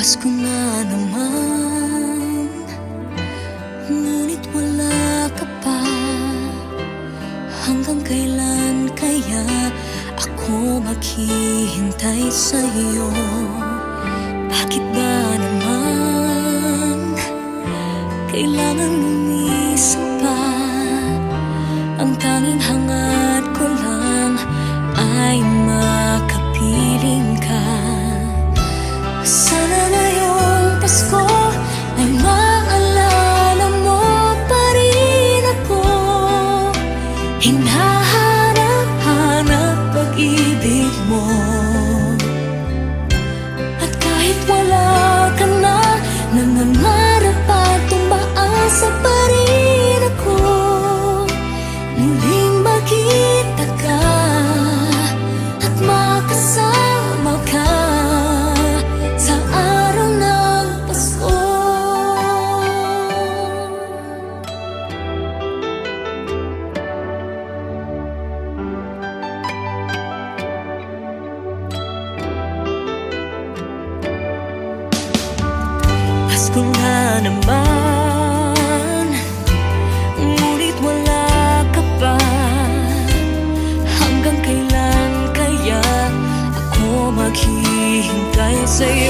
Pasko na naman Ngunit wala ka pa. Hanggang kailan kaya Ako maghihintay sa'yo? Bakit ba naman Kailangan lumisang pa? Ang tanging hangal Hinahanap-hanap pag-ibig mo. At kahit wala Nais ko nga naman Ngunit wala ka pa. Hanggang kailan kaya Ako maghihintay sa'yo?